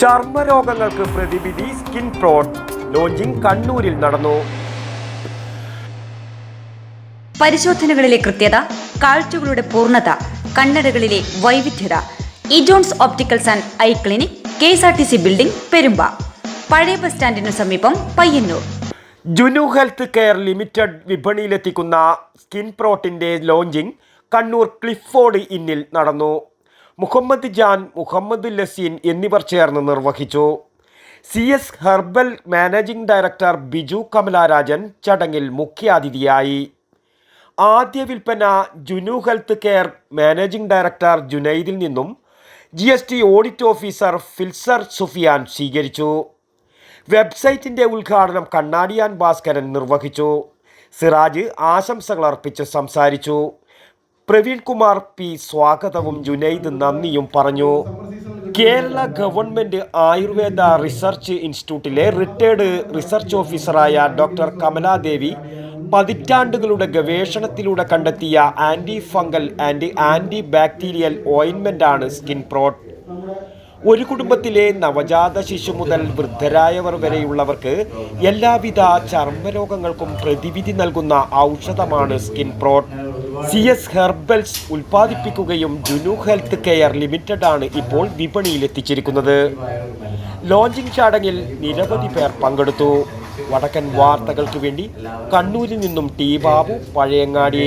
ചർമ്മരോഗങ്ങൾക്ക് പ്രതിവിധി skin പ്രോട്ട് launching കണ്ണൂരിൽ നടന്നു. പരിശോധനകളിലെ കൃത്യത കാഴ്ചകളുടെ പൂർണത കണ്ണടകളിലെ വൈവിധ്യത. ഇജോൺസ് opticals and eye clinic K S R T C building Perumba. പഴയ ബസ് സ്റ്റാൻഡിനു സമീപം Payyanur. Junu health care limited വിപണിയിലെത്തിക്കുന്ന skin പ്രോട്ടിന്റെ ലോഞ്ചിങ് കണ്ണൂർ ക്ലിഫോർഡ് ഇന്നിൽ നടന്നു. മുഹമ്മദ് ജാൻ മുഹമ്മദ് ലസീൻ എന്നിവർ ചേർന്ന് നിർവഹിച്ചു. C S herbal managing director Biju Kamalarajan ചടങ്ങിൽ മുഖ്യാതിഥിയായി. ആദ്യ വിൽപ്പന Junu health care managing director ജുനൈദിൽ നിന്നും G S T audit officer Filsar Sufiyan സ്വീകരിച്ചു. വെബ്സൈറ്റിന്റെ ഉദ്ഘാടനം കണ്ണാടിയാൻ ഭാസ്കരൻ നിർവഹിച്ചു. സിറാജ് ആശംസകൾ അർപ്പിച്ച് സംസാരിച്ചു. പ്രവീൺ കുമാർ പി സ്വാഗതവും ജുനൈദ് നന്ദിയും പറഞ്ഞു. കേരള ഗവൺമെന്റ് ആയുർവേദ റിസർച്ച് ഇൻസ്റ്റിറ്റ്യൂട്ടിലെ റിട്ടയർഡ് റിസർച്ച് ഓഫീസറായ ഡോക്ടർ കമലാദേവി പതിറ്റാണ്ടുകളുടെ ഗവേഷണത്തിലൂടെ കണ്ടെത്തിയ anti fungal and anti bacterial ഓയിൻമെന്റാണ് skin Prot. ഒരു കുടുംബത്തിലെ നവജാത ശിശു മുതൽ വൃദ്ധരായവർ വരെയുള്ളവർക്ക് എല്ലാവിധ ചർമ്മരോഗങ്ങൾക്കും പ്രതിവിധി നൽകുന്ന ഔഷധമാണ് skin Prot. C S herbals ഉൽപ്പാദിപ്പിക്കുകയും Junu health care limited ആണ് ഇപ്പോൾ വിപണിയിലെത്തിച്ചിരിക്കുന്നത്. ലോഞ്ചിംഗ് ചടങ്ങിൽ നിരവധി പേർ പങ്കെടുത്തു. വടക്കൻ വാർത്തകൾക്ക് വേണ്ടി കണ്ണൂരിൽ നിന്നും T Babu Pazhayangadi.